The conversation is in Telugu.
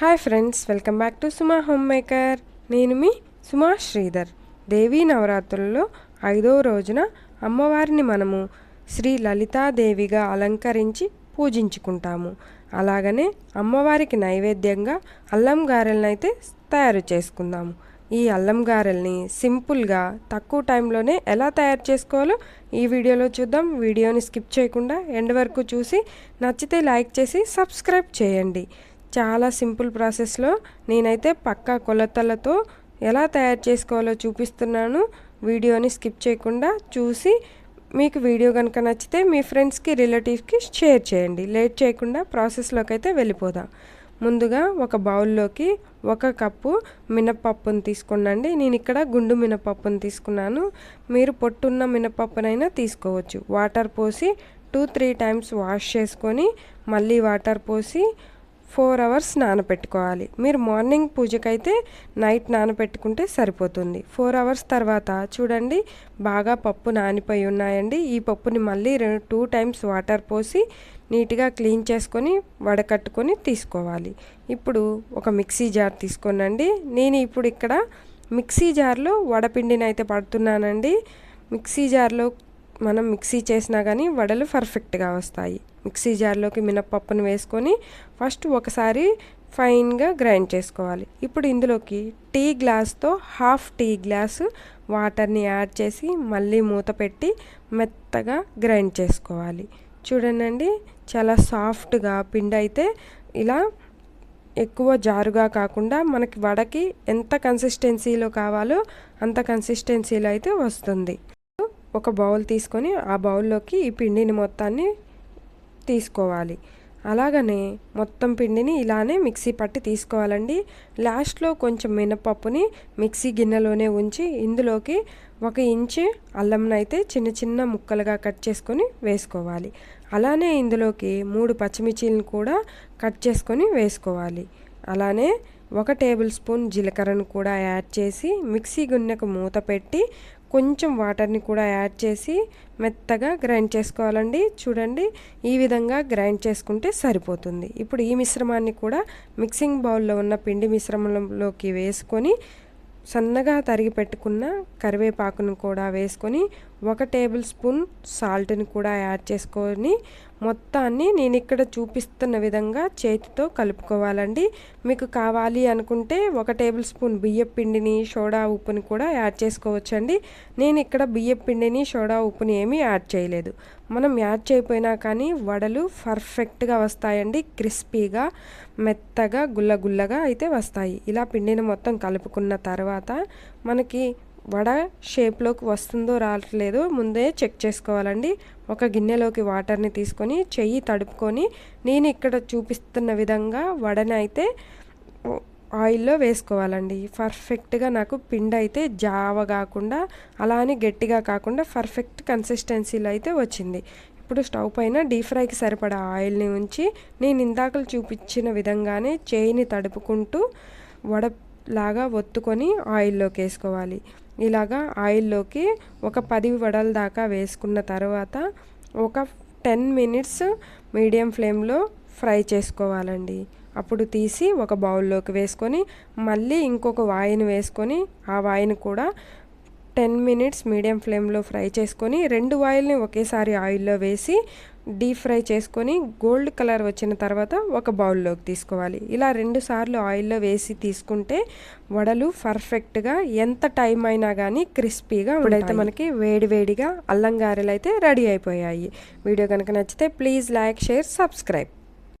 Hi friends welcome back to Suma home maker. నేను మీ సుమా శ్రీధర్. దేవీ నవరాత్రుల్లో ఐదవ రోజున అమ్మవారిని మనము శ్రీ లలితాదేవిగా అలంకరించి పూజించుకుంటాము. అలాగనే అమ్మవారికి నైవేద్యంగా అల్లం గారెలను అయితే తయారు చేసుకుందాము. ఈ అల్లం గారెల్ని సింపుల్గా తక్కువ టైంలోనే ఎలా తయారు చేసుకోవాలో ఈ వీడియోలో చూద్దాం. వీడియోని స్కిప్ చేయకుండా ఎండ్ వరకు చూసి నచ్చితే లైక్ చేసి సబ్స్క్రైబ్ చేయండి. చాలా సింపుల్ ప్రాసెస్లో నేనైతే పక్కా కొలతలతో ఎలా తయారు చేసుకోవాలో చూపిస్తున్నాను. వీడియోని స్కిప్ చేయకుండా చూసి మీకు వీడియో కనుక నచ్చితే మీ ఫ్రెండ్స్కి రిలేటివ్స్కి షేర్ చేయండి. లేట్ చేయకుండా ప్రాసెస్లోకి అయితే వెళ్ళిపోదాం. ముందుగా ఒక బౌల్లోకి ఒక కప్పు మినపప్పును తీసుకున్నాండి నేను ఇక్కడ గుండు మినపప్పును తీసుకున్నాను. మీరు పొట్టున్న మినపప్పునైనా తీసుకోవచ్చు. వాటర్ పోసి టూ త్రీ టైమ్స్ వాష్ చేసుకొని మళ్ళీ వాటర్ పోసి ఫోర్ అవర్స్ నానబెట్టుకోవాలి మీరు మార్నింగ్ పూజకైతే నైట్ నానబెట్టుకుంటే సరిపోతుంది. ఫోర్ అవర్స్ తర్వాత చూడండి బాగా పప్పు నానిపోయి ఉన్నాయండి. ఈ పప్పుని మళ్ళీ టూ టైమ్స్ వాటర్ పోసి నీట్గా క్లీన్ చేసుకొని వడకట్టుకొని తీసుకోవాలి. ఇప్పుడు ఒక మిక్సీ జార్ తీసుకోనండి. నేను ఇప్పుడు ఇక్కడ మిక్సీ జార్లో వడపిండిని అయితే పడుతున్నానండి. మిక్సీ జార్లో మనం మిక్సీ చేసినా కానీ వడలు పర్ఫెక్ట్గా వస్తాయి. మిక్సీ జార్లోకి మినప్పప్పును వేసుకొని ఫస్ట్ ఒకసారి ఫైన్గా గ్రైండ్ చేసుకోవాలి. ఇప్పుడు ఇందులోకి టీ గ్లాస్తో హాఫ్ టీ గ్లాసు వాటర్ని యాడ్ చేసి మళ్ళీ మూత పెట్టి మెత్తగా గ్రైండ్ చేసుకోవాలి. చూడండి చాలా సాఫ్ట్గా పిండి అయితే ఇలా ఎక్కువ జారుగా కాకుండా మనకి వడకి ఎంత కన్సిస్టెన్సీలో కావాలో అంత కన్సిస్టెన్సీలో అయితే వస్తుంది. ఒక బౌల్ తీసుకొని ఆ బౌల్లోకి ఈ పిండిని మొత్తాన్ని తీసుకోవాలి. అలాగనే మొత్తం పిండిని ఇలానే మిక్సీ పట్టి తీసుకోవాలండి. లాస్ట్లో కొంచెం మినపప్పుని మిక్సీ గిన్నెలోనే ఉంచి ఇందులోకి ఒక ఇంచు అల్లంనైతే చిన్న చిన్న ముక్కలుగా కట్ చేసుకొని వేసుకోవాలి. అలానే ఇందులోకి మూడు పచ్చిమిర్చిలను కూడా కట్ చేసుకొని వేసుకోవాలి. అలానే ఒక టేబుల్ స్పూన్ జీలకర్రను కూడా యాడ్ చేసి మిక్సీ గిన్నెకు మూత పెట్టి కొంచెం వాటర్ని కూడా యాడ్ చేసి మెత్తగా గ్రైండ్ చేసుకోవాలండి. చూడండి ఈ విధంగా గ్రైండ్ చేసుకుంటే సరిపోతుంది. ఇప్పుడు ఈ మిశ్రమాన్ని కూడా మిక్సింగ్ బౌల్లో ఉన్న పిండి మిశ్రమంలోకి వేసుకొని సన్నగా తరిగి పెట్టుకున్న కరివేపాకును కూడా వేసుకొని ఒక టేబుల్ స్పూన్ సాల్ట్ని కూడా యాడ్ చేసుకొని మొత్తాన్ని నేను ఇక్కడ చూపిస్తున్న విధంగా చేతితో కలుపుకోవాలండి. మీకు కావాలి అనుకుంటే ఒక టేబుల్ స్పూన్ బియ్యం పిండిని సోడా ఉప్పుని కూడా యాడ్ చేసుకోవచ్చండి. నేను ఇక్కడ బియ్యం పిండిని సోడా ఉప్పుని ఏమీ యాడ్ చేయలేదు. మనం యాడ్ చేయకపోయినా కానీ వడలు పర్ఫెక్ట్గా వస్తాయండి. క్రిస్పీగా మెత్తగా గుల్లగుల్లగా అయితే వస్తాయి. ఇలా పిండిని మొత్తం కలుపుకున్న తర్వాత మనకి వడ షేప్లోకి వస్తుందో రావట్లేదో ముందే చెక్ చేసుకోవాలండి. ఒక గిన్నెలోకి వాటర్ని తీసుకొని చెయ్యి తడుపుకొని నేను ఇక్కడ చూపిస్తున్న విధంగా వడని అయితే ఆయిల్లో వేసుకోవాలండి. పర్ఫెక్ట్గా నాకు పిండి అయితే జావ కాకుండా అలా అని గట్టిగా కాకుండా పర్ఫెక్ట్ కన్సిస్టెన్సీలో అయితే వచ్చింది. ఇప్పుడు స్టవ్ పైన డీప్ ఫ్రైకి సరిపడా ఆయిల్ని ఉంచి నేను ఇందాకలు చూపించిన విధంగానే చేయిని తడుపుకుంటూ వడ లాగా ఒత్తుకొని ఆయిల్లోకి వేసుకోవాలి. ఇలాగా ఆయిల్లోకి ఒక పది వడల దాకా వేసుకున్న తర్వాత ఒక టెన్ మినిట్స్ మీడియం ఫ్లేమ్లో ఫ్రై చేసుకోవాలండి. అప్పుడు తీసి ఒక బౌల్లోకి వేసుకొని మళ్ళీ ఇంకొక వాయిని వేసుకొని ఆ వాయిని కూడా టెన్ మినిట్స్ మీడియం ఫ్లేమ్లో ఫ్రై చేసుకొని రెండు ఆయిల్ని ఒకేసారి ఆయిల్లో వేసి డీప్ ఫ్రై చేసుకొని గోల్డ్ కలర్ వచ్చిన తర్వాత ఒక బౌల్లోకి తీసుకోవాలి. ఇలా రెండు సార్లు ఆయిల్లో వేసి తీసుకుంటే వడలు పర్ఫెక్ట్గా ఎంత టైం అయినా కానీ క్రిస్పీగా ఇప్పుడైతే మనకి వేడివేడిగా అల్లం గారెలు అయితే రెడీ అయిపోయాయి. వీడియో కనుక నచ్చితే ప్లీజ్ లైక్ షేర్ సబ్స్క్రైబ్.